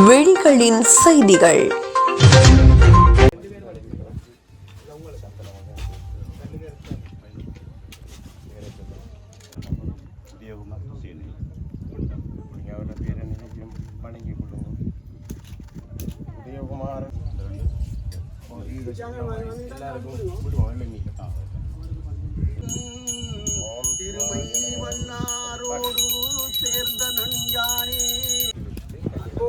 வெளிகளின் செய்திகள் எல்லாருக்கும் விடுவோம் இல்லை நீங்கள்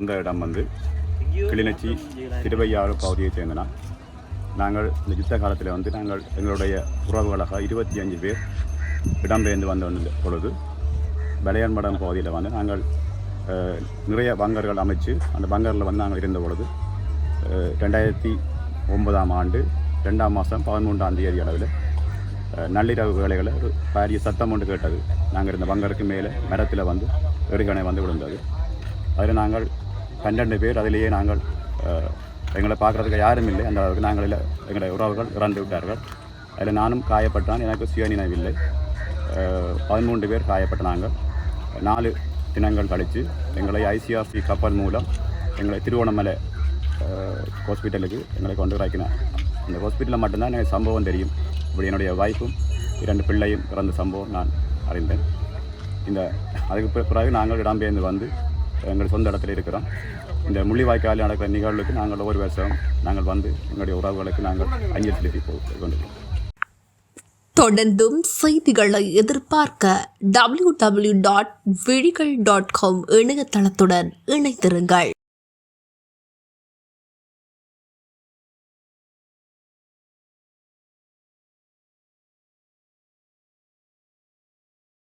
இந்த இடம் வந்து கிளிநொச்சி திருவையாறு பகுதியைச் சேர்ந்தனா. நாங்கள் இந்த யுத்த காலத்தில் வந்து நாங்கள் எங்களுடைய உறவுகளாக இருபத்தி அஞ்சு பேர் இடம்பெயர்ந்து வந்த பொழுது பலையான்மடம் பகுதியில் வந்து நாங்கள் நிறைய பங்கர்கள் அமைச்சு அந்த பங்கரில் வந்து நாங்கள் இருந்த பொழுது ரெண்டாயிரத்தி ஒன்பதாம் ஆண்டு ரெண்டாம் மாதம் பதிமூன்றாம் தேதி அளவில் நள்ளிரவு வேலைகளை ஒரு பாரிய சத்தம் ஒன்று கேட்டது. நாங்கள் இருந்த பங்கருக்கு மேலே மரத்தில் வந்து எடுகணை வந்து விழுந்தது. அதில் நாங்கள் பன்னெண்டு பேர் அதிலேயே நாங்கள் எங்களை பார்க்குறதுக்கு யாரும் இல்லை. அந்த அளவுக்கு நாங்கள் எங்களுடைய உறவுகள் இறந்து விட்டார்கள். அதில் நானும் காயப்பட்டான். எனக்கு சுயநினைவில்லை அஹ், பதிமூன்று பேர் காயப்பட்டாங்க. நாலு தினங்கள் கழித்து எங்களை ஐசிஆர்சி கப்பல் மூலம் எங்களை திருவோணமலை ஹாஸ்பிட்டலுக்கு எங்களை கொண்டு இறக்கினார் அந்த ஹாஸ்பிட்டலில் மட்டும்தான் எனக்கு சம்பவம் தெரியும். இப்படி என்னுடைய வாய்ப்பும் இரண்டு பிள்ளையும் இறந்த சம்பவம் நான் அறிந்தேன். இந்த அதுக்கு பிறகு நாங்கள் இடம்பெயர்ந்து வந்து எங்கள் சொந்த இடத்துல இருக்கிறோம். இந்த முள்ளிவாய்க்கால் நடக்கிற நிகழ்வுக்கு நாங்கள் ஒவ்வொரு வருஷம் நாங்கள் வந்து எங்களுடைய உறவுகளுக்கு நாங்கள் அஞ்சல் செலுத்தி கொண்டிருக்கிறோம். தொடர்ந்தும் செய்திகளை எதிர்பார்க்க W W dot Vizhigal dot com இணையதளத்துடன் இணைத்திருங்கள்